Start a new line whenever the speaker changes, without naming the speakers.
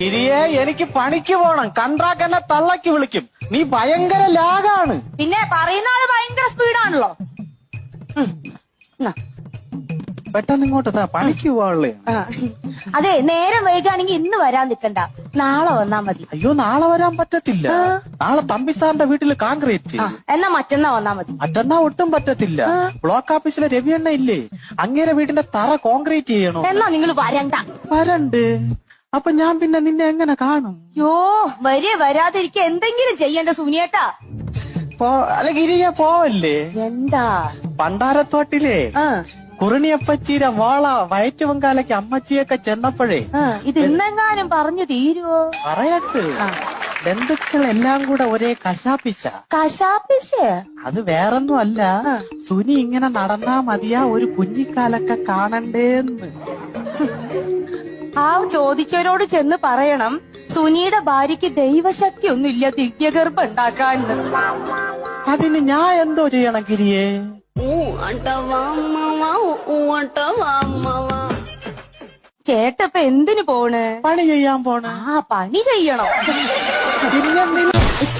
ഗിരിയെ എനിക്ക് പണിക്ക് പോണം. കൺട്രാക്ട് എന്നെ തള്ളക്കി വിളിക്കും. നീ ഭയങ്കര ലാഗാണ്.
പിന്നെ പറയുന്ന ആൾ ഭയങ്കര സ്പീഡാണല്ലോ.
പെട്ടെന്ന് ഇങ്ങോട്ട് താ പണിക്ക് പോവാളേ.
അതെ നേരം വൈകാണെങ്കിൽ ഇന്ന് വരാൻ നിക്കണ്ട. നാളെ വന്നാ മതി.
അയ്യോ നാളെ വരാൻ പറ്റത്തില്ല. നാളെ തമ്പി സാറിന്റെ വീട്ടിൽ കോൺക്രീറ്റ്
എന്നാ മറ്റന്നാ വന്നാ മതി.
മറ്റന്നാ ഒട്ടും പറ്റത്തില്ല. ബ്ലോക്ക് ഓഫീസിലെ രവിയണ്ണ ഇല്ലേ? അങ്ങേരെ വീടിന്റെ തറ കോൺക്രീറ്റ് ചെയ്യണോ?
എന്നാ നിങ്ങൾ വരണ്ട.
വരണ്ട്. അപ്പൊ ഞാൻ പിന്നെ നിന്നെ എങ്ങനെ കാണും?
യോ വരെ വരാതിരിക്ക എന്തെങ്കിലും ചെയ്യണ്ട സുനിയേട്ടാ?
പോ അല്ല ഗിരിയ പോവല്ലേ?
എന്താ?
പണ്ടാരത്തോട്ടിലെ
കുറിണിയപ്പച്ചീര
കുറിണിയപ്പച്ചീരെ വാള വയറ്റുവങ്കാലയ്ക്ക് അമ്മച്ചിയൊക്കെ ചെന്നപ്പോഴേ
ഇത് ഇന്നെങ്ങാനും പറഞ്ഞു തീരുവോ?
പറയട്ട്. ബന്ധുക്കൾ എല്ലാം കൂടെ ഒരേ കശാപ്പിച്ച
കശാപ്പിച്ച
അത് വേറൊന്നും അല്ല സുനി ഇങ്ങനെ നടന്നാ മതിയാ ഒരു കുഞ്ഞിക്കാലൊക്കെ കാണണ്ടേന്ന്.
ആ ചോദിച്ചവരോട് ചെന്ന് പറയണം സുനിയുടെ ഭാര്യയ്ക്ക് ദൈവശക്തി ഒന്നുമില്ല ദിവ്യഗർഭം ഉണ്ടാക്കാൻ
അതിന് ഞാൻ എന്തോ ചെയ്യണം
കിരിയെ ചേട്ടപ്പ എന്തിനു പോണ്?
പണി ചെയ്യാൻ പോണ.
ആ പണി ചെയ്യണം.